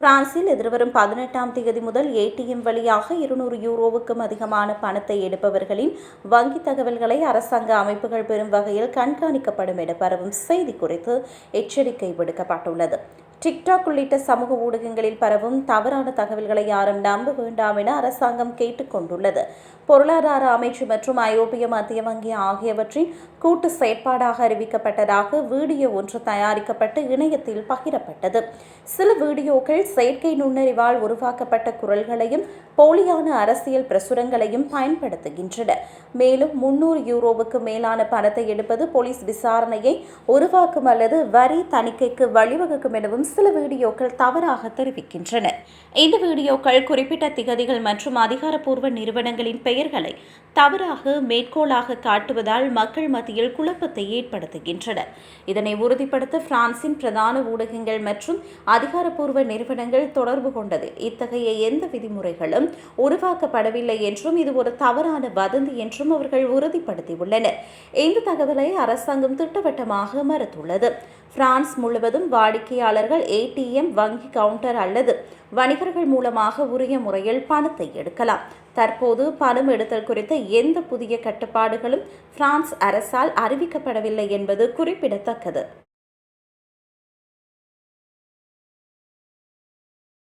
பிரான்சில் எதிர்வரும் பதினெட்டாம் தேதி முதல் ஏடிஎம் வழியாக இருநூறு யூரோவுக்கும் அதிகமான பணத்தை எடுப்பவர்களின் வங்கித் தகவல்களை அரசாங்க அமைப்புகள் பெறும் வகையில் கண்காணிக்கப்படும் என பரவும் செய்தி குறித்து எச்சரிக்கை விடுக்கப்பட்டுள்ளது. டிக்டாக் உள்ளிட்ட சமூக ஊடகங்களில் பரவும் தவறான தகவல்களை யாரும் நம்ப வேண்டாம் என அரசாங்கம் கேட்டுக்கொண்டுள்ளது பொருளாதார அமைச்சு மற்றும் ஐரோப்பிய மத்திய வங்கி ஆகியவற்றின் கூட்டு செயற்பாடாக அறிவிக்கப்பட்டதாக வீடியோ ஒன்று தயாரிக்கப்பட்டு இணையத்தில் பகிரப்பட்டது. சில வீடியோக்கள் செயற்கை நுண்ணறிவால் உருவாக்கப்பட்ட குரல்களையும் போலியான அரசியல் பிரசுரங்களையும் பயன்படுத்துகின்றன. மேலும் முன்னூறு யூரோவுக்கு மேலான பணத்தை எடுப்பது போலீஸ் விசாரணையை உருவாக்கும் அல்லது வரி தணிக்கைக்கு வழிவகுக்கும் எனவும் சில வீடியோக்கள் தவறாக தெரிவிக்கின்றன. இந்த வீடியோக்கள் குறிப்பிட்ட திகதிகள் மற்றும் அதிகாரப்பூர்வ நிறுவனங்களின் பெயர்களை தவறாக மேற்கோளாக காட்டுவதால் மக்கள் மத்தியில் குழப்பத்தை ஏற்படுத்துகின்றன. இதனை உறுதிப்படுத்த பிரான்சின் பிரதான ஊடகங்கள் மற்றும் அதிகாரப்பூர்வ நிறுவனங்கள் தொடர்பு கொண்டது. இத்தகைய எந்த விதிமுறைகளும் உருவாக்கப்படவில்லை என்றும் இது ஒரு தவறான வதந்தி என்றும் அவர்கள் உறுதிப்படுத்தியுள்ளனர். இந்த தகவலை அரசாங்கம் திட்டவட்டமாக மறுத்துள்ளது. பிரான்ஸ் முழுவதும் வாடிக்கையாளர்கள் ஏடிஎம் வங்கி கவுண்டர் அல்லது வணிகர்கள் மூலமாக உரிய முறையில் பணத்தை எடுக்கலாம். தற்போது பணம் எடுத்தல் குறித்த எந்த புதிய கட்டுப்பாடுகளும் பிரான்ஸ் அரசால் அறிவிக்கப்படவில்லை என்பது குறிப்பிடத்தக்கது.